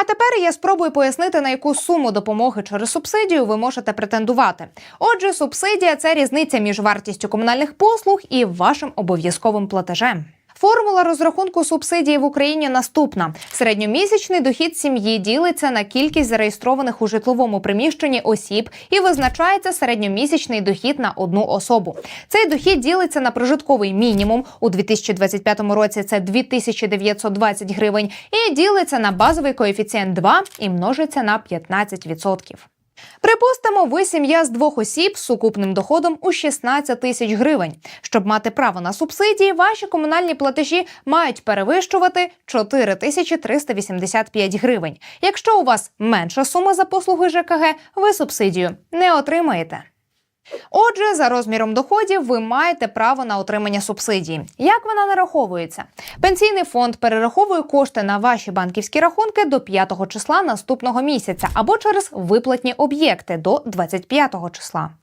А тепер я спробую пояснити, на яку суму допомоги через субсидію ви можете претендувати. Отже, субсидія це різниця між вартістю комунальних послуг і вашим обов'язковим платежем. Формула розрахунку субсидії в Україні наступна: середньомісячний дохід сім'ї ділиться на кількість зареєстрованих у житловому приміщенні осіб і визначається середньомісячний дохід на одну особу. Цей дохід ділиться на прожитковий мінімум у 2025 році. Це 2920 гривень, і ділиться на базовий коефіцієнт 2 і множиться на 15%. Припустимо, ви сім'я з двох осіб з сукупним доходом у 16 тисяч гривень. Щоб мати право на субсидії, ваші комунальні платежі мають перевищувати 4 тисячі 385 гривень. Якщо у вас менша сума за послуги ЖКГ, ви субсидію не отримаєте. Отже, за розміром доходів ви маєте право на отримання субсидії. Як вона нараховується? Пенсійний фонд перераховує кошти на ваші банківські рахунки до 5 числа наступного місяця або через виплатні об'єкти до 25 числа.